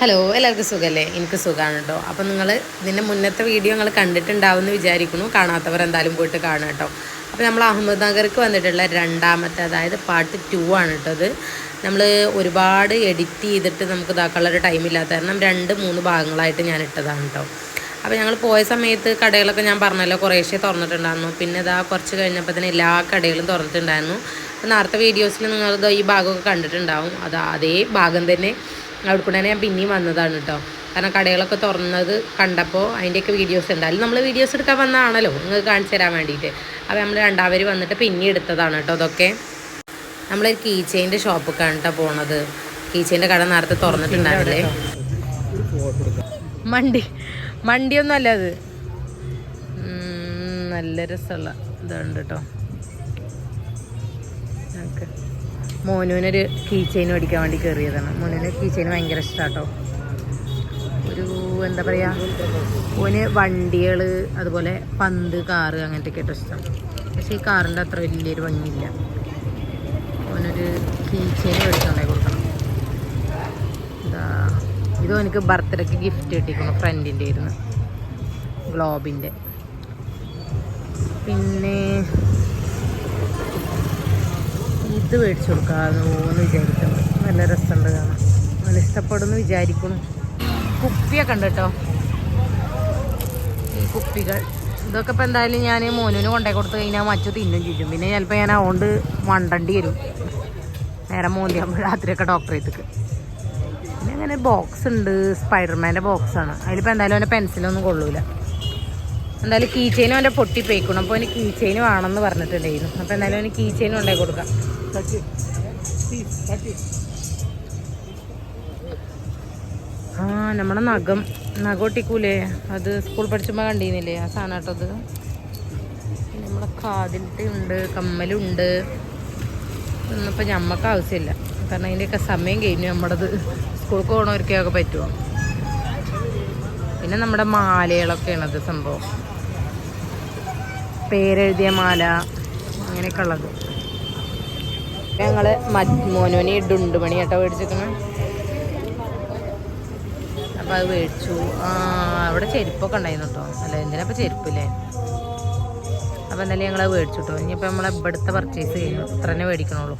Hello എല്ലാവർക്കും സുഖമല്ലേ എനിക്ക് സുഖമാണ് കേട്ടോ അപ്പം നിങ്ങൾ ഇതിന്റെ മുന്നത്തെ വീഡിയോ നിങ്ങൾ കണ്ടിട്ടുണ്ടാവുമെന്ന് വിചാരിക്കുന്നു. കാണാത്തവർ എന്തായാലും പോയിട്ട് കാണുക കേട്ടോ അപ്പോൾ നമ്മൾ അഹമ്മദ് നഗർക്ക് വന്നിട്ടുള്ള രണ്ടാമത്തെ അതായത് പാർട്ട് ടു ആണ് കേട്ടോ അത് നമ്മൾ ഒരുപാട് എഡിറ്റ് ചെയ്തിട്ട് നമുക്ക് ഇതാക്കാനുള്ള ഒരു ടൈം ഇല്ലാത്ത കാരണം രണ്ട് മൂന്ന് ഭാഗങ്ങളായിട്ട് ഞാൻ ഇട്ടതാണ് കേട്ടോ അപ്പോൾ ഞങ്ങൾ പോയ സമയത്ത് കടകളൊക്കെ ഞാൻ പറഞ്ഞല്ലോ കുറേശ്ശെ തുറന്നിട്ടുണ്ടായിരുന്നു. പിന്നെ ഇതാ കുറച്ച് കഴിഞ്ഞപ്പോൾ തന്നെ എല്ലാ കടകളും തുറന്നിട്ടുണ്ടായിരുന്നു. നേരത്തെ വീഡിയോസിൽ നിങ്ങൾ ഈ ഭാഗമൊക്കെ കണ്ടിട്ടുണ്ടാവും. അത് അതേ ഭാഗം തന്നെ. അവിടെ കൂടെ ഞാൻ പിന്നെയും വന്നതാണ് കേട്ടോ കാരണം കടകളൊക്കെ തുറന്നത് കണ്ടപ്പോൾ അതിന്റെയൊക്കെ വീഡിയോസ് എന്തായാലും നമ്മൾ വീഡിയോസ് എടുക്കാൻ വന്നതാണല്ലോ. നിങ്ങൾക്ക് കാണിച്ചു തരാൻ വേണ്ടിയിട്ട് അപ്പോൾ നമ്മൾ രണ്ടാവർ വന്നിട്ട് പിന്നെ എടുത്തതാണ് കേട്ടോ അതൊക്കെ നമ്മളൊരു കീ ചെയിന്റെ ഷോപ്പൊക്കെയാണ് കേട്ടോ പോണത്. കീ ചെയിന്റെ കട നേരത്തെ തുറന്നിട്ടുണ്ടാവില്ലേ മണ്ടി. മണ്ടിയൊന്നും അല്ല അത് നല്ല രസമുള്ള ഇതുണ്ട് കേട്ടോ മോനുവിനൊരു കീ ചെയിൻ മേടിക്കാൻ വേണ്ടി കയറിയതാണ് മോനുവിന് കീ ചെയിൻ ഭയങ്കര ഇഷ്ടമാട്ടോ ഒരു എന്താ പറയുക ഓന് വണ്ടികൾ അതുപോലെ പന്ത് കാറ് അങ്ങനത്തെ ഒക്കെ ഇഷ്ടം. പക്ഷേ ഈ കാറിന്റെ അത്ര വലിയൊരു ഭംഗിയില്ല. ഓനൊരു കീ ചെയിൻ മേടിച്ചുണ്ടായി കൊടുക്കണം. എന്താ ഇത് എനിക്ക് ബർത്ത്ഡേക്ക് ഗിഫ്റ്റ് കിട്ടിയിരിക്കുന്നു ഫ്രണ്ടിന്റെ ആയിരുന്നു. ഗ്ലോബിന്റെ. പിന്നെ ഇത് മേടിച്ചു കൊടുക്കാമെന്ന് പോകുന്നു വിചാരിക്കുന്നു. നല്ല രസമുണ്ട് കാണാൻ. നല്ല ഇഷ്ടപ്പെടുന്നു വിചാരിക്കുന്നു. കുപ്പിയൊക്കെ ഉണ്ട് കേട്ടോ. ഈ കുപ്പികൾ. ഇതൊക്കെ ഇപ്പം എന്തായാലും ഞാൻ മോനുവിന് കൊണ്ടേ കൊടുത്ത് കഴിഞ്ഞാൽ മറ്റു തിന്നും ചുറ്റും പിന്നെ ചിലപ്പോൾ ഞാൻ അതുകൊണ്ട് മണ്ടണ്ടി വരും. നേരെ മോന്തിയാകുമ്പോൾ രാത്രിയൊക്കെ ഡോക്ടറേത്തേക്ക് പിന്നെ അങ്ങനെ ബോക്സ് ഉണ്ട്. സ്പൈഡർമാന്റെ ബോക്സാണ് അതിലിപ്പോൾ എന്തായാലും അവന്റെ പെൻസിലൊന്നും കൊള്ളൂല. എന്തായാലും കീ ചെയിനും അവന്റെ പൊട്ടി പോയിക്കണം അപ്പോൾ അവന് കീ ചെയിൻ വേണമെന്ന് പറഞ്ഞിട്ടുണ്ടായിരുന്നു. അപ്പോൾ എന്തായാലും അവന് കീ ചെയിൻ കൊണ്ടേ കൊടുക്കാം. ആ നമ്മുടെ നഖം. നഖം ഒട്ടിക്കൂലേ? അത് സ്കൂൾ പഠിച്ചുമ്പോൾ കണ്ടീന്നില്ലേ ആ സാധനം കേട്ടോ നമ്മളെ കാതിലത്തെ ഉണ്ട് കമ്മലുണ്ട്. ഇന്നിപ്പോൾ ഞമ്മക്ക് ആവശ്യമില്ല. കാരണം അതിന്റെയൊക്കെ സമയം കഴിഞ്ഞു നമ്മുടേത് സ്കൂൾക്ക് പോകണവർക്കൊക്കെ പറ്റുമോ പിന്നെ നമ്മുടെ മാലകളൊക്കെയാണ് അത് സംഭവം. പേരെഴുതിയ മാല അങ്ങനെയൊക്കെ ഉള്ളത് ഞങ്ങൾ മോനോനി ഡുണ്ട് മണി കേട്ടോ മേടിച്ചിരിക്കുന്നത് അപ്പം അത് മേടിച്ചു. അവിടെ ചെരുപ്പൊക്കെ ഉണ്ടായിരുന്നു കേട്ടോ അല്ല എന്തിനാ ഇപ്പം ചെരുപ്പില്ലേ? അപ്പം എന്തായാലും ഞങ്ങൾ മേടിച്ചു കേട്ടോ ഇനിയിപ്പോൾ നമ്മൾ ഇവിടുത്തെ പർച്ചേസ് ചെയ്യുന്നു. ഇത്ര തന്നെ മേടിക്കണുള്ളൂ.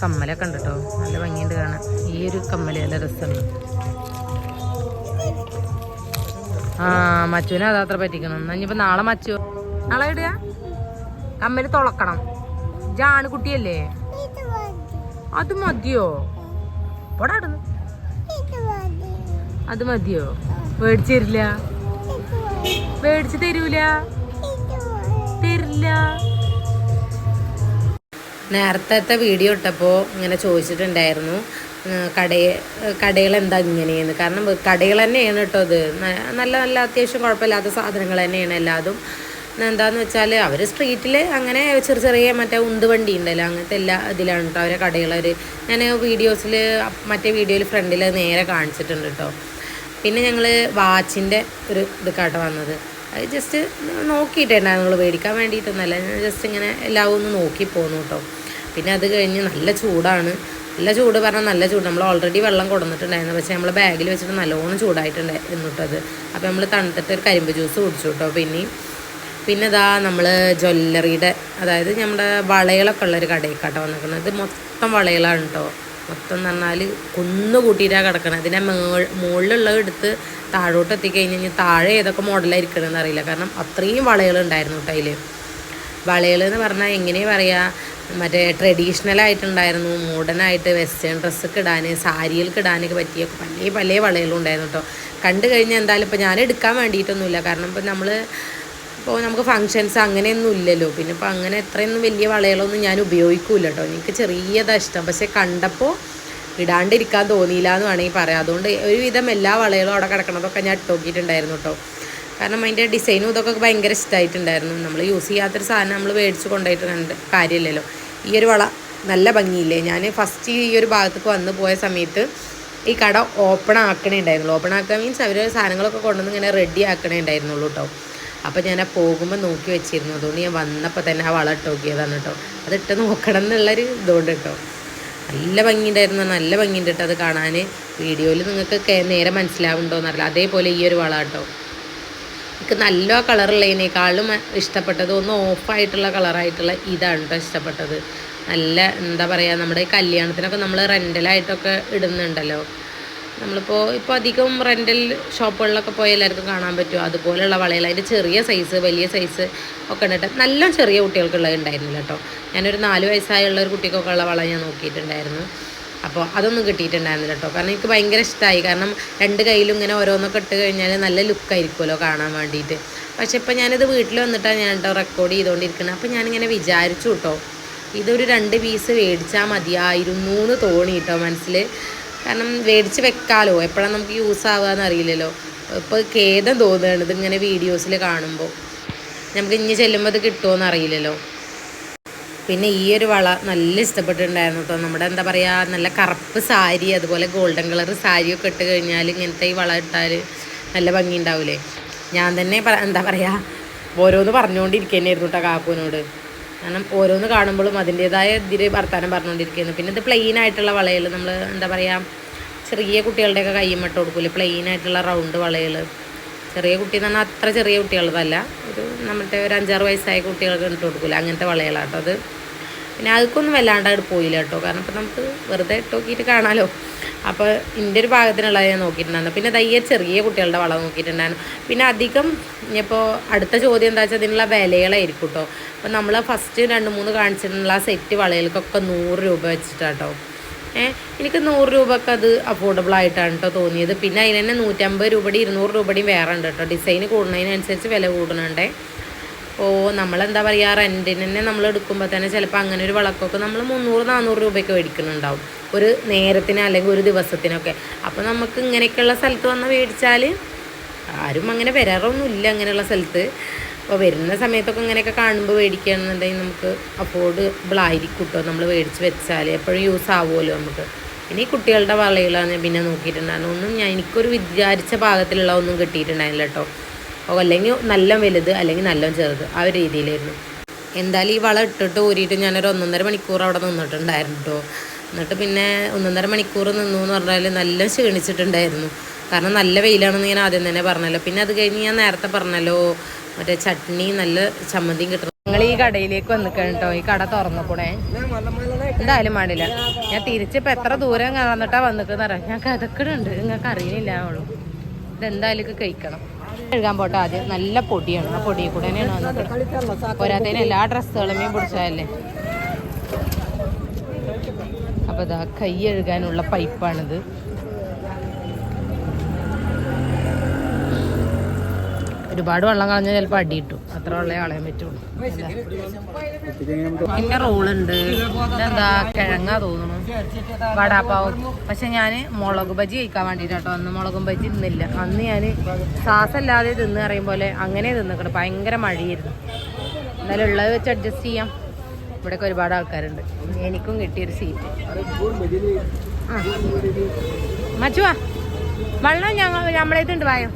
കമ്മലൊക്കെ ഉണ്ട് കേട്ടോ നല്ല ഭംഗിയുണ്ട് കാണാൻ. ഈ ഒരു കമ്മൽ നല്ല രസമുണ്ട്. ആ മച്ചുവിനെ അതത്ര പറ്റിക്കണം എന്നാ ഇനിയിപ്പോൾ നാളെ മച്ചു നാളെ ഇടുക കമ്മൽ തുളക്കണം. ജാണ് കുട്ടിയല്ലേ അത് മതിയോ? പോടാടുന്നു അത് മതിയോ? മേടിച്ചു തരില്ല? തരൂല? തരില്ല. നേരത്തെ വീഡിയോ ഇട്ടപ്പോൾ ഇങ്ങനെ ചോദിച്ചിട്ടുണ്ടായിരുന്നു കടയെ കടകൾ എന്താ ഇങ്ങനെയെന്ന്. കാരണം കടകൾ തന്നെയാണ് കേട്ടോ അത് നല്ല നല്ല അത്യാവശ്യം കുഴപ്പമില്ലാത്ത സാധനങ്ങൾ തന്നെയാണ് എല്ലാതും. എന്താന്ന് വെച്ചാൽ അവർ സ്ട്രീറ്റിൽ അങ്ങനെ ചെറിയ ചെറിയ മറ്റേ ഉന്തുവണ്ടി ഉണ്ടല്ലോ അങ്ങനത്തെ എല്ലാ ഇതിലാണ് കേട്ടോ അവരെ കടകൾ അവർ ഞാൻ വീഡിയോസിൽ മറ്റേ വീഡിയോയിൽ ഫ്രണ്ടിൽ നേരെ കാണിച്ചിട്ടുണ്ട് കേട്ടോ പിന്നെ ഞങ്ങൾ വാച്ചിന്റെ ഒരു ഇത് കേട്ടോ വന്നത്. അത് ജസ്റ്റ് നോക്കിയിട്ടുണ്ടായിരുന്നു ഞങ്ങൾ മേടിക്കാൻ വേണ്ടിയിട്ടൊന്നല്ല ഞാൻ ജസ്റ്റ് ഇങ്ങനെ എല്ലാം ഒന്ന് നോക്കി പോന്നു കേട്ടോ പിന്നെ അത് കഴിഞ്ഞ് നല്ല ചൂടാണ്. നല്ല ചൂട് പറഞ്ഞാൽ നല്ല ചൂട്. നമ്മൾ ഓൾറെഡി വെള്ളം കൊടുത്തിട്ടുണ്ടായിരുന്നു പക്ഷേ നമ്മൾ ബാഗിൽ വെച്ചിട്ട് നല്ലോണം ചൂടായിട്ടുണ്ടായിരുന്നു കേട്ടോ അത്. അപ്പോൾ നമ്മൾ തണുത്തിട്ട് ഒരു കരിമ്പ് ജ്യൂസ് കുടിച്ചു കേട്ടോ പിന്നെയും പിന്നെ ഇതാ നമ്മൾ ജ്വല്ലറിയുടെ അതായത് നമ്മുടെ വളകളൊക്കെ ഉള്ളൊരു കടയിൽക്കാട്ടോ വന്നിരിക്കുന്നത്. ഇത് മൊത്തം വളകളാണ് കേട്ടോ മൊത്തം എന്ന് പറഞ്ഞാൽ കുന്നു കൂട്ടിയിട്ടാണ് കിടക്കണം അതിനെ മേൾ മുകളിലുള്ളത് എടുത്ത് താഴോട്ട് എത്തിക്കഴിഞ്ഞ് കഴിഞ്ഞാൽ താഴെ ഏതൊക്കെ മോഡലായിരിക്കണമെന്ന് അറിയില്ല. കാരണം അത്രയും വളകളുണ്ടായിരുന്നു കേട്ടോ അതിൽ വളകൾ എന്ന് പറഞ്ഞാൽ എങ്ങനെയാ പറയുക മറ്റേ ട്രഡീഷണൽ ആയിട്ടുണ്ടായിരുന്നു. മോഡേണായിട്ട് വെസ്റ്റേൺ ഡ്രസ്സൊക്കെ ഇടാൻ സാരികൾക്ക് ഇടാനൊക്കെ പറ്റിയ പല പല വളകളും ഉണ്ടായിരുന്നു കേട്ടോ. കണ്ടു കഴിഞ്ഞാൽ എന്തായാലും ഇപ്പോൾ ഞാൻ എടുക്കാൻ വേണ്ടിയിട്ടൊന്നുമില്ല. കാരണം ഇപ്പോൾ നമ്മൾ ഇപ്പോൾ നമുക്ക് ഫങ്ഷൻസ് അങ്ങനെയൊന്നും ഇല്ലല്ലോ. പിന്നെ ഇപ്പോൾ അങ്ങനെ എത്രയൊന്നും വലിയ വളകളൊന്നും ഞാൻ ഉപയോഗിക്കൂല കേട്ടോ എനിക്ക് ചെറിയതാണ് ഇഷ്ടം. പക്ഷേ കണ്ടപ്പോൾ ഇടാണ്ടിരിക്കാൻ തോന്നിയില്ല എന്ന് വേണമെങ്കിൽ പറയാം. അതുകൊണ്ട് ഒരുവിധം എല്ലാ വളകളും അവിടെ കിടക്കണതൊക്കെ ഞാൻ ഇട്ടോക്കിയിട്ടുണ്ടായിരുന്നു കേട്ടോ കാരണം അതിന്റെ ഡിസൈനും ഇതൊക്കെ ഭയങ്കര ഇഷ്ടമായിട്ടുണ്ടായിരുന്നു നമ്മൾ യൂസ് ചെയ്യാത്തൊരു സാധനം നമ്മൾ മേടിച്ച് കൊണ്ടുപോയിട്ട് കണ്ട് കാര്യമില്ലല്ലോ. ഈ ഒരു വള നല്ല ഭംഗിയില്ലേ? ഞാൻ ഫസ്റ്റ് ഈ ഒരു ഭാഗത്തേക്ക് വന്ന് പോയ സമയത്ത് ഈ കട ഓപ്പൺ ആക്കണേ ഉണ്ടായിരുന്നുള്ളൂ ഓപ്പൺ ആക്കുക മീൻസ് അവർ സാധനങ്ങളൊക്കെ കൊണ്ടുവന്ന് ഇങ്ങനെ റെഡി ആക്കണേ ഉണ്ടായിരുന്നുള്ളൂ കേട്ടോ അപ്പോൾ ഞാൻ ആ പോകുമ്പോൾ നോക്കി വെച്ചിരുന്നു. അതുകൊണ്ട് ഞാൻ വന്നപ്പോൾ തന്നെ ആ വള ഇട്ട് നോക്കിയതാണ് കേട്ടോ. അതിട്ട് നോക്കണം എന്നുള്ളൊരു ഇതുകൊണ്ട് കേട്ടോ. നല്ല ഭംഗിയുണ്ടായിരുന്നു. നല്ല ഭംഗിയുണ്ട് കേട്ടോ അത് കാണാൻ വീഡിയോയിൽ നിങ്ങൾക്ക് നേരെ മനസ്സിലാവുന്നുണ്ടോയെന്നറിയില്ല അതേപോലെ ഈ ഒരു വള കേട്ടോ. എനിക്ക് നല്ല കളറുള്ളതിനേക്കാളും ഇഷ്ടപ്പെട്ടത് ഒന്ന് ഓഫായിട്ടുള്ള കളറായിട്ടുള്ള ഇതാണ് കേട്ടോ ഇഷ്ടപ്പെട്ടത്. നല്ല എന്താ പറയുക നമ്മുടെ കല്യാണത്തിനൊക്കെ നമ്മൾ റെന്റലായിട്ടൊക്കെ ഇടുന്നുണ്ടല്ലോ. നമ്മളിപ്പോൾ ഇപ്പോൾ അധികം റെന്റൽ ഷോപ്പുകളിലൊക്കെ പോയി എല്ലാവർക്കും കാണാൻ പറ്റും. അതുപോലെയുള്ള വളകൾ അതിന്റെ ചെറിയ സൈസ് വലിയ സൈസ് ഒക്കെ ഉണ്ട് നല്ല ചെറിയ കുട്ടികൾക്കുള്ളത് ഉണ്ടായിരുന്നില്ല കേട്ടോ. ഞാനൊരു നാല് വയസ്സായുള്ള ഒരു കുട്ടിക്കൊക്കെ ഉള്ള വള ഞാൻ നോക്കിയിട്ടുണ്ടായിരുന്നു. അപ്പോൾ അതൊന്നും കിട്ടിയിട്ടുണ്ടായിരുന്നില്ല കേട്ടോ. കാരണം എനിക്ക് ഭയങ്കര ഇഷ്ടമായി കാരണം രണ്ട് കയ്യിലും ഇങ്ങനെ ഓരോന്നൊക്കെ ഇട്ട് കഴിഞ്ഞാൽ നല്ല ലുക്കായിരിക്കുമല്ലോ കാണാൻ വേണ്ടിയിട്ട്. പക്ഷേ ഇപ്പം ഞാനിത് വീട്ടിൽ വന്നിട്ടാണ് ഞാൻ കേട്ടോ റെക്കോർഡ് ചെയ്തുകൊണ്ടിരിക്കുന്നത് അപ്പോൾ ഞാനിങ്ങനെ വിചാരിച്ചു കേട്ടോ. ഇതൊരു രണ്ട് പീസ് മേടിച്ചാൽ മതിയായിരുന്നു എന്ന് തോന്നി കേട്ടോ മനസ്സിൽ കാരണം മേടിച്ച് വെക്കാലോ? എപ്പോഴാണ് നമുക്ക് യൂസ് ആവുക അറിയില്ലല്ലോ. ഇപ്പോൾ ഖേദം തോന്നുകയാണ് ഇങ്ങനെ വീഡിയോസിൽ കാണുമ്പോൾ നമുക്ക് ഇനി ചെല്ലുമ്പോൾ അത് കിട്ടുമോ എന്നറിയില്ലല്ലോ പിന്നെ ഈ ഒരു വള നല്ല ഇഷ്ടപ്പെട്ടിട്ടുണ്ടായിരുന്നു കേട്ടോ നമ്മുടെ എന്താ പറയുക നല്ല കറുപ്പ് സാരി അതുപോലെ ഗോൾഡൻ കളർ സാരിയൊക്കെ ഇട്ട് കഴിഞ്ഞാൽ ഇങ്ങനത്തെ ഈ വള ഇട്ടാൽ നല്ല ഭംഗി ഉണ്ടാവില്ലേ ഞാൻ തന്നെ എന്താ പറയുക ഓരോന്ന് പറഞ്ഞുകൊണ്ടിരിക്കുന്നതായിരുന്നു കേട്ടോ കാക്കുവിനോട്. കാരണം ഓരോന്ന് കാണുമ്പോഴും അതിന്റേതായ ഇതിൽ വർത്താനം പറഞ്ഞുകൊണ്ടിരിക്കുന്നു പിന്നെ ഇത് പ്ലെയിൻ ആയിട്ടുള്ള വളയൽ നമ്മൾ എന്താ പറയുക ചെറിയ കുട്ടികളുടെയൊക്കെ കയ്യുമിട്ട് കൊടുക്കില്ല പ്ലെയിൻ ആയിട്ടുള്ള റൗണ്ട് വളയൽ. ചെറിയ കുട്ടി എന്ന് പറഞ്ഞാൽ അത്ര ചെറിയ കുട്ടികളതല്ല ഒരു നമ്മുടെ ഒരു അഞ്ചാറ് വയസ്സായ കുട്ടികൾക്ക് ഇട്ട് കൊടുക്കില്ല അങ്ങനത്തെ വളയലാട്ടോ അത്. പിന്നെ അതൊക്കൊന്നും വല്ലാണ്ട് അങ്ങോട്ട് പോയില്ല കേട്ടോ. കാരണം ഇപ്പം നമുക്ക് വെറുതെ ഇട്ടോക്കിയിട്ട് കാണാമല്ലോ അപ്പോൾ എന്റെ ഒരു ഭാഗത്തിനുള്ള ഞാൻ നോക്കിയിട്ടുണ്ടായിരുന്നു. പിന്നെ തയ്യ ചെറിയ കുട്ടികളുടെ വളം നോക്കിയിട്ടുണ്ടായിരുന്നു. പിന്നെ അധികം ഇനിയിപ്പോൾ അടുത്ത ചോദ്യം എന്താ വെച്ചാൽ അതിനുള്ള വിലകളായിരിക്കും കേട്ടോ. അപ്പോൾ നമ്മൾ ഫസ്റ്റ് രണ്ട് മൂന്ന് കാണിച്ചിട്ടുള്ള സെറ്റ് വളകൾക്കൊക്കെ നൂറ് രൂപ വെച്ചിട്ടാട്ടോ ഏഹ് എനിക്ക് നൂറ് രൂപക്ക് അത് അഫോർഡബിൾ ആയിട്ടാണ് കേട്ടോ തോന്നിയത്. പിന്നെ അതിന് തന്നെ നൂറ്റമ്പത് രൂപയുടെയും ഇരുന്നൂറ് രൂപയുടെയും വേറെ ഉണ്ട് കേട്ടോ. ഡിസൈന് കൂടുന്നതിനനുസരിച്ച് വില കൂടുന്നുണ്ടേ. അപ്പോൾ നമ്മളെന്താ പറയുക റെന്റിന് തന്നെ നമ്മൾ എടുക്കുമ്പോൾ തന്നെ ചിലപ്പോൾ അങ്ങനെ ഒരു വിളക്കൊക്കെ നമ്മൾ മുന്നൂറ് നാനൂറ് രൂപയ്ക്ക് മേടിക്കുന്നുണ്ടാവും ഒരു നേരത്തിന് അല്ലെങ്കിൽ ഒരു ദിവസത്തിനൊക്കെ. അപ്പോൾ നമുക്ക് ഇങ്ങനെയൊക്കെയുള്ള സ്ഥലത്ത് വന്ന് മേടിച്ചാൽ ആരും അങ്ങനെ വരാറൊന്നുമില്ല അങ്ങനെയുള്ള സ്ഥലത്ത്. അപ്പോൾ വരുന്ന സമയത്തൊക്കെ ഇങ്ങനെയൊക്കെ കാണുമ്പോൾ മേടിക്കുകയാണെന്നുണ്ടെങ്കിൽ നമുക്ക് അഫോർഡബിൾ ആയിരിക്കും കേട്ടോ നമ്മൾ മേടിച്ച് വെച്ചാൽ എപ്പോഴും യൂസ് ആവുമല്ലോ നമുക്ക്. പിന്നെ ഈ കുട്ടികളുടെ ഞാൻ പിന്നെ നോക്കിയിട്ടുണ്ടായിരുന്നു ഒന്നും ഞാൻ എനിക്കൊരു വിചാരിച്ച പാകത്തിലുള്ള ഒന്നും കിട്ടിയിട്ടുണ്ടായിരുന്നില്ല കേട്ടോ അല്ലെങ്കിൽ നല്ല വലുത് അല്ലെങ്കിൽ നല്ല ചെറുത് ആ ഒരു രീതിയിലായിരുന്നു. എന്തായാലും ഈ വളം ഇട്ടിട്ട് ഊരിയിട്ട് ഞാനൊരു ഒന്നൊന്നര മണിക്കൂർ അവിടെ നിന്നിട്ടുണ്ടായിരുന്നു കേട്ടോ എന്നിട്ട് പിന്നെ ഒന്നൊന്നര മണിക്കൂർ നിന്നു എന്ന് പറഞ്ഞാൽ നല്ല ക്ഷീണിച്ചിട്ടുണ്ടായിരുന്നു. കാരണം നല്ല വെയിലാണെന്ന് ഞാൻ ആദ്യം തന്നെ പറഞ്ഞല്ലോ. പിന്നെ അത് കഴിഞ്ഞ് ഞാൻ നേരത്തെ പറഞ്ഞല്ലോ മറ്റേ ചട്നി നല്ല ചമ്മന്തിയും കിട്ടണം. നിങ്ങൾ ഈ കടയിലേക്ക് വന്നിക്കണം കേട്ടോ ഈ കട തുറന്നപ്പോണേ എന്തായാലും പാടില്ല ഞാൻ തിരിച്ചിപ്പോൾ എത്ര ദൂരം നടന്നിട്ടാ വന്നിക്കുന്നറിയാം ഞാൻ കഥക്കണുണ്ട്. നിങ്ങൾക്ക് അറിയില്ല ഇതെന്തായാലും ഇത് കഴിക്കണം. കഴുകാൻ പോട്ടെ ആദ്യം. നല്ല പൊടിയാണ്. ആ പൊടിയിൽ കൂടെ തന്നെയാണ് പോരാത്തതിന് എല്ലാ ഡ്രസ്സുകളുമേ പിടിച്ചതല്ലേ? അപ്പൊ ഇതാ കൈ കഴുകാനുള്ള പൈപ്പാണിത്. ഒരുപാട് വെള്ളം കളഞ്ഞാൽ ചിലപ്പോൾ അടി കിട്ടും. അത്ര ആളെ പറ്റുള്ളൂ. പിന്നെ റോളുണ്ട്. എന്താ കിഴങ്ങാ തോന്നുന്നു. വടാപ്പാവും. പക്ഷെ ഞാൻ മുളക് ബജി കഴിക്കാൻ വേണ്ടിയിട്ടോ അന്ന് മുളകും ബജി തിന്നില്ല. അന്ന് ഞാൻ സാസല്ലാതെ തിന്ന് അറിയും പോലെ അങ്ങനെ തിന്നിക്കണം. ഭയങ്കര മഴയായിരുന്നു എന്നാലും ഉള്ളത് വെച്ച് അഡ്ജസ്റ്റ് ചെയ്യാം. ഇവിടെയൊക്കെ ഒരുപാട് ആൾക്കാരുണ്ട്. എനിക്കും കിട്ടിയൊരു സീറ്റ് മച്ചുവാ വെള്ളം ഞങ്ങൾ നമ്മളേതുണ്ട് വായോ?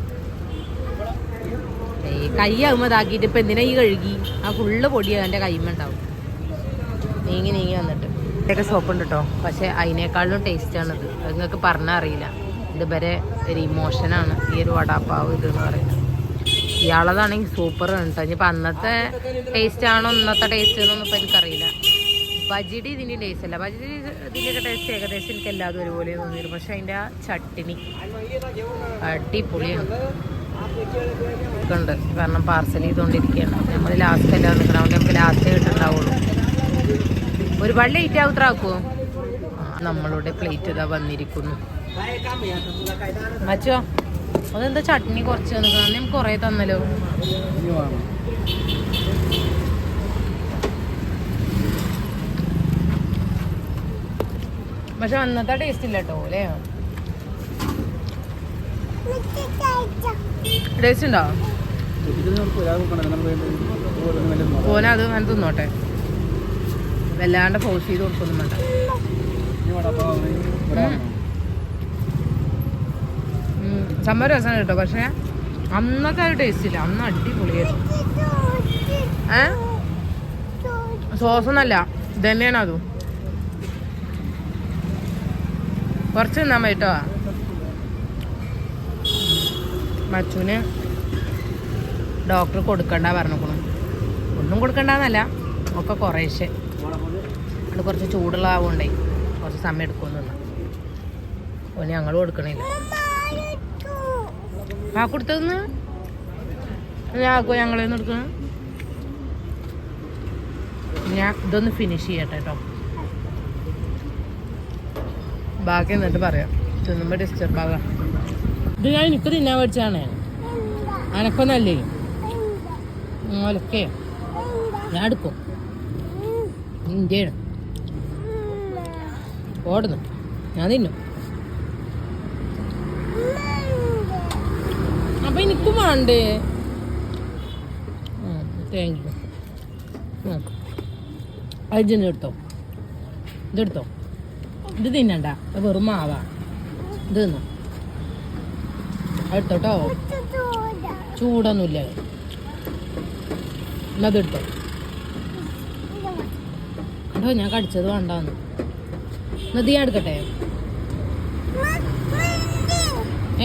കൈ ഇതാക്കിയിട്ട് ഇപ്പം എന്തിനാ ഈ കഴുകി? ആ ഫുള്ള് പൊടിയാണ് എന്റെ കൈമുണ്ടാവും ഉണ്ടാവും നീങ്ങി നീങ്ങി വന്നിട്ട്. ഇതൊക്കെ സോപ്പ് ഉണ്ട് കേട്ടോ പക്ഷേ അതിനേക്കാളും ടേസ്റ്റാണിത്. നിങ്ങൾക്ക് പറഞ്ഞാൽ അറിയില്ല. ഇത് വരെ ഒരു ഇമോഷനാണ് ഈ ഒരു വടാപ്പാവ് ഇത് എന്ന് പറയുന്നത്. ഇയാളതാണെങ്കിൽ സൂപ്പർ കേട്ടോ ഇനിയിപ്പോൾ അന്നത്തെ ടേസ്റ്റ് ആണോ ഇന്നത്തെ ടേസ്റ്റ് എന്നൊന്നും ഇപ്പം എനിക്കറിയില്ല. ബജിഡി ഇതിന്റെ ടേസ്റ്റ് അല്ല. ബജിയുടെ ഇതിന്റെയൊക്കെ ടേസ്റ്റ് ഏകദേശം എനിക്ക് എല്ലാതും ഒരുപോലെ തോന്നിയിരുന്നു. പക്ഷേ അതിന്റെ ആ ചട്ടിനി അടിപൊളിയാണ്. ഉണ്ട് കാരണം പാർസൽ ചെയ്തുകൊണ്ടിരിക്കുകയാണ്. നമ്മൾ ലാസ്റ്റ് എല്ലാം നിൽക്കണം അതുകൊണ്ട് നമുക്ക് ലാസ്റ്റ് കിട്ടുന്നുണ്ടാവുള്ളൂ. ഒരുപാട് ലേറ്റ് ആവുത്ര ആക്കുമോ നമ്മളുടെ പ്ലേറ്റ് ഇതാ വന്നിരിക്കുന്നു. മച്ചോ അതെന്താ ചട്നി കുറച്ച് തന്നെ കുറേ തന്നല്ലോ. പക്ഷെ അന്നത്തെ ടേസ്റ്റ് ഇല്ല കേട്ടോ അല്ലേ? ടേസ്റ്റ് ഉണ്ടോ? ഓനത് അങ്ങനെ തിന്നോട്ടെ. വല്ലാണ്ട് ഫോഴ്സ് ചെയ്ത് കൊടുക്കൊന്നും വേണ്ട. സമ്മ രസമാണ് കേട്ടോ. പക്ഷെ അന്നത്തെ ഒരു ടേസ്റ്റ് ഇല്ല. അന്ന് അടിപൊളിയായിരുന്നു. ഏ? സോസ് ഒന്നല്ല ഇത് തന്നെയാണ് അതും. കുറച്ച് തിന്നാൻ പറ്റോ മച്ചുന് ഡോക്ടർ കൊടുക്കണ്ട പറഞ്ഞു ഒന്നും കൊടുക്കണ്ടെന്നല്ല ഒക്കെ കുറേശ്ശെ. അത് കുറച്ച് ചൂടുള്ള ആവുണ്ടേ കുറച്ച് സമയം എടുക്കുമെന്ന് ഓന് ഞങ്ങൾ കൊടുക്കണില്ല. ആ കൊടുത്തതെന്ന്? ഞാക്കോ ഞങ്ങളെന്ന് എടുക്കണം ഞാൻ ഇതൊന്ന് ഫിനിഷ് ചെയ്യട്ടെ കേട്ടോ ബാക്കി എന്നിട്ട് പറയാം. തിന്നുമ്പോൾ ഡിസ്റ്റർബ് ആകാം. ഇത് ഞാൻ എനിക്ക് തിന്നാൻ മേടിച്ചാണ് അനക്കൊന്നല്ലേ? ഒലക്കെ. ഞാൻ എടുക്കും. ഇന്ത്യയാണ്. ഓടുന്നു. ഞാൻ തിന്നു. അപ്പൊ എനിക്കും വേണ്ടേ? താങ്ക് യു അജിന് എടുത്തോ? ഇതെടുത്തോ ഇത് തിന്നണ്ട. വെറും മാവാ. ഇത് തിന്നോ? എടുത്തോട്ടോ ചൂടൊന്നുമില്ല? എന്നത് എടുത്തോ? കേട്ടോ ഞാൻ കടിച്ചത് വേണ്ടാന്ന്. നദിയ ഞാൻ എടുക്കട്ടെ?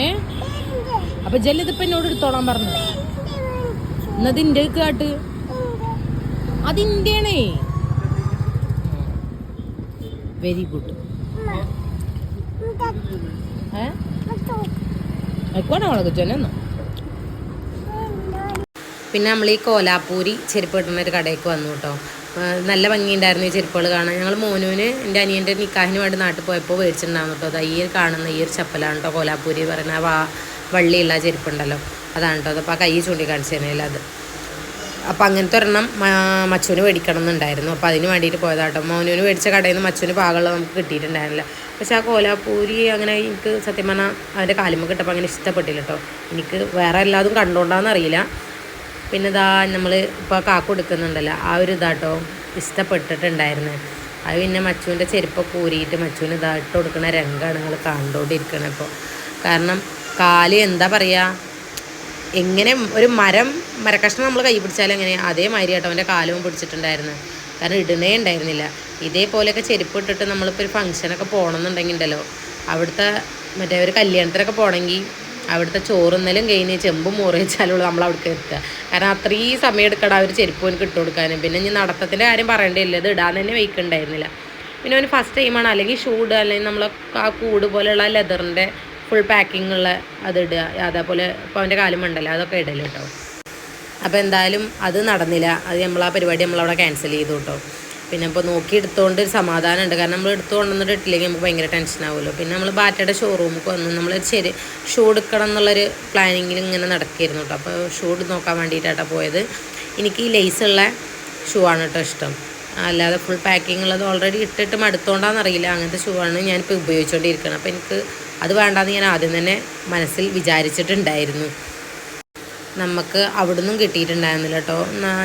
ഏ? അപ്പൊ ജല്ലിതിപ്പ എന്നോട് എടുത്തോളാൻ പറഞ്ഞു. എന്നത് ഇന്റെ കാട്ട്. അത് ഇന്ത്യയാണേ. വെരി ഗുഡ് ഏ? ആയിക്കോട്ടെ മുളക് ചെന്നെന്നോ പിന്നെ നമ്മൾ ഈ കോലാപ്പൂരി ചെരുപ്പ് കിട്ടുന്ന ഒരു കടയ്ക്ക് വന്നു കേട്ടോ. നല്ല ഭംഗിയുണ്ടായിരുന്നു ഈ ചെരുപ്പുകൾ കാണാൻ. ഞങ്ങൾ മോനുവിന് എന്റെ അനിയന്റെ നിക്കാഹിന് വേണ്ടി നാട്ടിൽ പോയപ്പോൾ മേടിച്ചിട്ടുണ്ടായിരുന്നു കേട്ടോ. അത് ഈ കാണുന്ന ഈ ഒരു ചപ്പലാണ് കേട്ടോ കോലാപ്പൂരി പറയുന്ന വാ വള്ളിയുള്ള ചെരുപ്പുണ്ടല്ലോ. അതാണ് കേട്ടോ. അതപ്പോൾ ആ കൈ ചൂണ്ടിക്കാണിച്ചതിനല്ല അത്. അപ്പോൾ അങ്ങനത്തെ ഒരെണ്ണം മച്ചുവിന് മേടിക്കണം എന്നുണ്ടായിരുന്നു അപ്പോൾ അതിന് വേണ്ടിയിട്ട് പോയതാട്ടോ മോനുവിന് മേടിച്ച കടയിൽ നിന്ന് മച്ചുവിന് പാകമുള്ളത് നമുക്ക് കിട്ടിയിട്ടുണ്ടായിരുന്നില്ല. പക്ഷേ ആ കോലാപ്പൂരി അങ്ങനെ എനിക്ക് സത്യം പറഞ്ഞാൽ അവന്റെ കാലിമ കിട്ടപ്പോൾ അങ്ങനെ ഇഷ്ടപ്പെട്ടില്ല കേട്ടോ എനിക്ക് വേറെ എല്ലാതും കണ്ടുകൊണ്ടാന്ന് അറിയില്ല. പിന്നെ ഇതാ നമ്മൾ ഇപ്പോൾ കാക്ക കൊടുക്കുന്നുണ്ടല്ലോ ആ ഒരു ഇതാട്ടോ ഇഷ്ടപ്പെട്ടിട്ടുണ്ടായിരുന്നു. അത് പിന്നെ മച്ചുവിന്റെ ചെരുപ്പൊക്കെ ഊരിയിട്ട് മച്ചുവിന് ഇതാ ഇട്ട് കൊടുക്കുന്ന രംഗമാണ് നിങ്ങൾ കണ്ടുകൊണ്ടിരിക്കണം ഇപ്പോൾ കാരണം കാൽ എന്താ പറയുക എങ്ങനെ ഒരു മരം മരക്കഷ്ണം നമ്മൾ കൈ പിടിച്ചാലും എങ്ങനെ അതേമാതിരി കേട്ടോ അവന്റെ കാലവും പിടിച്ചിട്ടുണ്ടായിരുന്നു. കാരണം ഇടണേ ഉണ്ടായിരുന്നില്ല. ഇതേപോലെയൊക്കെ ചെരുപ്പ് ഇട്ടിട്ട് നമ്മളിപ്പോൾ ഒരു ഫംഗ്ഷനൊക്കെ പോകണമെന്നുണ്ടെങ്കിൽ ഉണ്ടല്ലോ അവിടുത്തെ മറ്റേ ഒരു കല്യാണത്തിനൊക്കെ പോകണമെങ്കിൽ അവിടുത്തെ ചോറുന്നലും കഴിഞ്ഞ് ചെമ്പും മോറ് വെച്ചാലുള്ളൂ നമ്മൾ അവിടേക്ക് എത്തുക കാരണം അത്രയും സമയം എടുക്കടാ ഒരു ചെരുപ്പ് എനിക്ക് ഇട്ട് കൊടുക്കാനും. പിന്നെ ഇനി നടത്തത്തിന്റെ കാര്യം പറയേണ്ടിയില്ല ഇത് ഇടാൻ തന്നെ വെയ്ക്കുന്നുണ്ടായിരുന്നില്ല പിന്നെ അവന് ഫസ്റ്റ് ടൈമാണ് അല്ലെങ്കിൽ ഷൂ ഇടുക അല്ലെങ്കിൽ നമ്മൾ ആ കൂട് പോലെയുള്ള ലെതറിന്റെ ഫുൾ പാക്കിംഗ് ഉള്ള അത് ഇടുക അതേപോലെ ഇപ്പോൾ അവന്റെ കാലും ഉണ്ടല്ലോ അതൊക്കെ ഇടൽ കേട്ടോ. അപ്പോൾ എന്തായാലും അത് നടന്നില്ല അത് നമ്മൾ ആ പരിപാടി നമ്മളവിടെ ക്യാൻസൽ ചെയ്തു കേട്ടോ. പിന്നെ ഇപ്പോൾ നോക്കി എടുത്തുകൊണ്ട് ഒരു സമാധാനമുണ്ട്. കാരണം നമ്മൾ എടുത്തു കൊണ്ടുവന്നിട്ട് ഇട്ടില്ലെങ്കിൽ നമുക്ക് ഭയങ്കര ടെൻഷൻ ആവുമല്ലോ. പിന്നെ നമ്മൾ ബാറ്റയുടെ ഷോറൂമിൽ വന്നു. നമ്മൾ ശരി ഷൂ എടുക്കണം എന്നുള്ളൊരു പ്ലാനിങ്ങിൽ ഇങ്ങനെ നടക്കുകയായിരുന്നു കേട്ടോ അപ്പോൾ ഷൂ നോക്കാൻ വേണ്ടിയിട്ടാട്ടോ പോയത്. എനിക്ക് ഈ ലേസുള്ള ഷൂ ആണ് കേട്ടോ ഇഷ്ടം. അല്ലാതെ ഫുൾ പാക്കിംഗ് ഉള്ളത് ഓൾറെഡി ഇട്ടിട്ട് മടുത്തോണ്ടാന്നറിയില്ല അങ്ങനത്തെ ഷൂ ആണ് ഞാനിപ്പോൾ ഉപയോഗിച്ചുകൊണ്ടിരിക്കുന്നത് അപ്പോൾ എനിക്ക് അത് വേണ്ടാന്ന് ഞാൻ ആദ്യം തന്നെ മനസ്സിൽ വിചാരിച്ചിട്ടുണ്ടായിരുന്നു. നമുക്ക് അവിടുന്നും കിട്ടിയിട്ടുണ്ടായിരുന്നില്ല കേട്ടോ.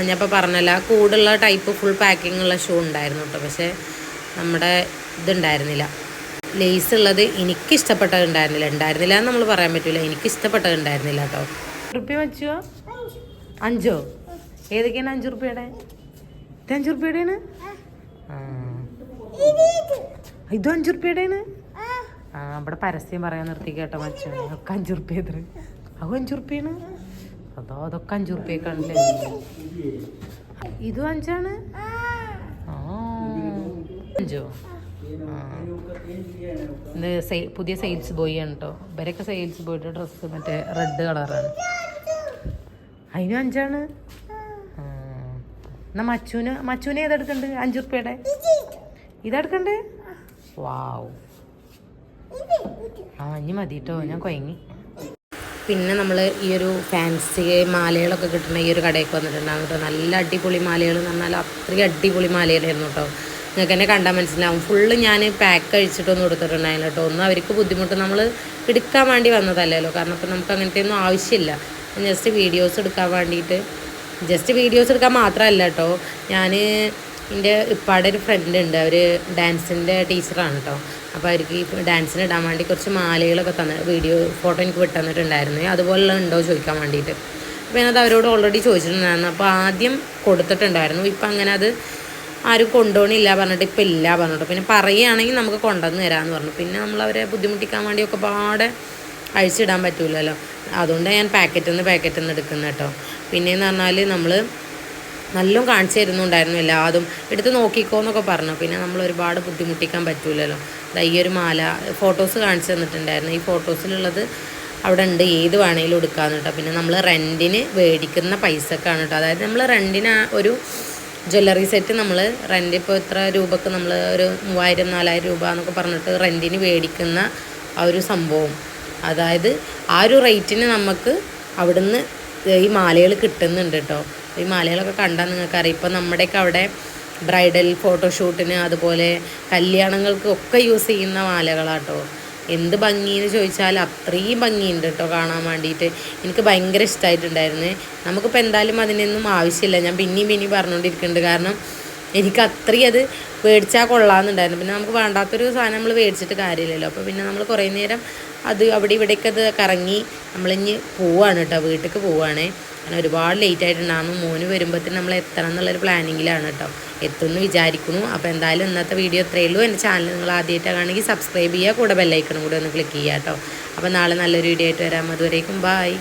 ഞാനിപ്പോൾ പറഞ്ഞല്ല കൂടുള്ള ടൈപ്പ് ഫുൾ പാക്കിംഗ് ഉള്ള ഷൂ ഉണ്ടായിരുന്നു കേട്ടോ. പക്ഷേ നമ്മുടെ ഇതുണ്ടായിരുന്നില്ല. ലേസ് ഉള്ളത് എനിക്ക് ഇഷ്ടപ്പെട്ടത് ഉണ്ടായിരുന്നില്ല. എന്ന് നമ്മൾ പറയാൻ പറ്റില്ല എനിക്ക് ഇഷ്ടപ്പെട്ടത് കേട്ടോ. റുപ്യ വെച്ചോ അഞ്ചോ? ഏതൊക്കെയാണ് അഞ്ചു റുപ്യയുടെ? ഇത് അഞ്ചു റുപ്യയുടെയാണ് ഇതും അഞ്ച് റുപ്യയുടെയാണ് ആ ഇവിടെ പരസ്യം പറയാൻ നിർത്തി കേട്ടോ മച്ചോ ഒക്കെ അഞ്ച് റുപ്യ അഞ്ചു അഞ്ച് റുപ്യാണ് അതോ അതൊക്കെ അഞ്ചു റുപ്യക്കാണല്ലേ ഇതും അഞ്ചാണ്? അഞ്ചോ? പുതിയ സെയിൽസ് ബോയ് ആണ് കേട്ടോ ഇവരൊക്കെ സെയിൽസ് ബോയുടെ ഡ്രസ്സ് മറ്റേ റെഡ് കളറാണ് അതിനും അഞ്ചാണ്. എന്നാ മച്ചൂന് മച്ചൂന് ഏതെടുക്കണ്ട് അഞ്ചു റുപ്യയുടെ ഇതെടുക്കണ്ട് വാവ് ആ ഇനി മതി കേട്ടോ ഞാൻ കൊയങ്ങി. പിന്നെ നമ്മൾ ഈ ഒരു ഫാൻസി മാലകളൊക്കെ കിട്ടുന്ന ഈ ഒരു കടയൊക്കെ വന്നിട്ടുണ്ടാകും കേട്ടോ. നല്ല അടിപൊളി മാലകൾ എന്ന് പറഞ്ഞാൽ അത്രയും അടിപൊളി മാലകളായിരുന്നു കേട്ടോ. നിങ്ങൾക്ക് എന്നെ കണ്ടാൽ മനസ്സിലാവും. ഫുള്ള് ഞാൻ പാക്ക് കഴിച്ചിട്ടൊന്നും കൊടുത്തിട്ടുണ്ടായില്ല കേട്ടോ. ഒന്നും അവർക്ക് ബുദ്ധിമുട്ട് നമ്മൾ എടുക്കാൻ വേണ്ടി വന്നതല്ലല്ലോ. കാരണം ഇപ്പം നമുക്ക് അങ്ങനത്തെ ഒന്നും ആവശ്യമില്ല ജസ്റ്റ് വീഡിയോസ് എടുക്കാൻ വേണ്ടിയിട്ട് ജസ്റ്റ് വീഡിയോസ് എടുക്കാൻ മാത്രമല്ല കേട്ടോ. ഞാൻ എന്റെ ഇപ്പാടെ ഒരു ഫ്രണ്ട് ഉണ്ട്. അവർ ഡാൻസിന്റെ ടീച്ചറാണ് കേട്ടോ. അപ്പോൾ അവർക്ക് ഈ ഡാൻസിന് ഇടാൻ വേണ്ടി കുറച്ച് മാലകളൊക്കെ തന്ന വീഡിയോ ഫോട്ടോ എനിക്ക് വിട്ടുതന്നിട്ടുണ്ടായിരുന്നു അതുപോലുള്ള ഉണ്ടോ ചോദിക്കാൻ വേണ്ടിയിട്ട്. അപ്പോൾ ഞാനത് അവരോട് ഓൾറെഡി ചോദിച്ചിട്ടുണ്ടായിരുന്നു. അപ്പോൾ ആദ്യം കൊടുത്തിട്ടുണ്ടായിരുന്നു. ഇപ്പം അങ്ങനെ അത് ആരും കൊണ്ടുപോകണില്ല പറഞ്ഞിട്ട് ഇപ്പം ഇല്ല പറഞ്ഞിട്ട്. പിന്നെ പറയുകയാണെങ്കിൽ നമുക്ക് കൊണ്ടുവന്ന് തരാമെന്ന് പറഞ്ഞു. പിന്നെ നമ്മൾ അവരെ ബുദ്ധിമുട്ടിക്കാൻ വേണ്ടി ഒക്കെ പാടെ അഴിച്ചിടാൻ പറ്റില്ലല്ലോ അതുകൊണ്ട് ഞാൻ പാക്കറ്റിൽ നിന്ന് പാക്കറ്റിൽ നിന്ന് എടുക്കുന്നത് കേട്ടോ. പിന്നെയെന്ന് പറഞ്ഞാൽ നമ്മൾ നല്ലോണം കാണിച്ചു തരുന്നുണ്ടായിരുന്നു എല്ലാതും. എടുത്ത് നോക്കിക്കോന്നൊക്കെ പറഞ്ഞു. പിന്നെ നമ്മൾ ഒരുപാട് ബുദ്ധിമുട്ടിക്കാൻ പറ്റൂലല്ലോ. ഈ ഒരു മാല ഫോട്ടോസ് കാണിച്ചു തന്നിട്ടുണ്ടായിരുന്നു. ഈ ഫോട്ടോസിലുള്ളത് അവിടെ ഉണ്ട്. ഏത് വേണേലും എടുക്കാമെന്ന് കേട്ടോ. പിന്നെ നമ്മൾ റെന്റിന് മേടിക്കുന്ന പൈസക്കാണ് കേട്ടോ. അതായത് നമ്മൾ റെന്റിന് ഒരു ജ്വല്ലറി സെറ്റ് നമ്മൾ റെന്റ് ഇപ്പോൾ ഇത്ര രൂപക്ക് നമ്മൾ ഒരു മൂവായിരം നാലായിരം രൂപ എന്നൊക്കെ പറഞ്ഞിട്ട് റെന്റിന് മേടിക്കുന്ന ആ ഒരു സംഭവം. അതായത് ആ ഒരു റേറ്റിന് നമുക്ക് അവിടുന്ന് ഈ മാലകൾ കിട്ടുന്നുണ്ട് കേട്ടോ ഈ മാലകളൊക്കെ കണ്ടാൽ നിങ്ങൾക്കറിയാം. ഇപ്പം നമ്മുടെയൊക്കെ അവിടെ ബ്രൈഡൽ ഫോട്ടോഷൂട്ടിന് അതുപോലെ കല്യാണങ്ങൾക്കൊക്കെ യൂസ് ചെയ്യുന്ന മാലകളാട്ടോ എന്ത് ഭംഗിയെന്ന് ചോദിച്ചാൽ അത്രയും ഭംഗിയുണ്ട് കേട്ടോ കാണാൻ വേണ്ടിയിട്ട് എനിക്ക് ഭയങ്കര ഇഷ്ടമായിട്ടുണ്ടായിരുന്നു നമുക്കിപ്പോൾ എന്തായാലും അതിനൊന്നും ആവശ്യമില്ല. ഞാൻ പിന്നെയും പിന്നെയും പറഞ്ഞുകൊണ്ടിരിക്കുന്നുണ്ട് കാരണം എനിക്ക് അത്രയും അത് മേടിച്ചാൽ കൊള്ളാമെന്നുണ്ടായിരുന്നു. പിന്നെ നമുക്ക് വേണ്ടാത്തൊരു സാധനം നമ്മൾ മേടിച്ചിട്ട് കാര്യമില്ലല്ലോ. അപ്പോൾ പിന്നെ നമ്മൾ കുറേ നേരം അത് അവിടെ ഇവിടേക്ക് അത് കറങ്ങി നമ്മളിഞ്ഞ് പോവാണ് കേട്ടോ വീട്ടിലേക്ക് പോവാണേ. കാരണം ഒരുപാട് ലേറ്റ് ആയിട്ടുണ്ടാകുന്നു മോന് വരുമ്പോഴത്തേന് നമ്മൾ എത്തണം എന്നുള്ളൊരു പ്ലാനിങ്ങിലാണ് കേട്ടോ. എത്തുമെന്ന് വിചാരിക്കുന്നു. അപ്പോൾ എന്തായാലും ഇന്നത്തെ വീഡിയോ ഇത്രയേ ഉള്ളൂ. എന്റെ ചാനൽ നിങ്ങൾ ആദ്യമായിട്ടാണെങ്കിൽ സബ്സ്ക്രൈബ് ചെയ്യുക. കൂടെ ബെല്ലൈക്കണും കൂടെ ഒന്ന് ക്ലിക്ക് ചെയ്യുക കേട്ടോ. അപ്പോൾ നാളെ നല്ലൊരു വീഡിയോ ആയിട്ട് വരാം. അതുവരേക്കും ബായ്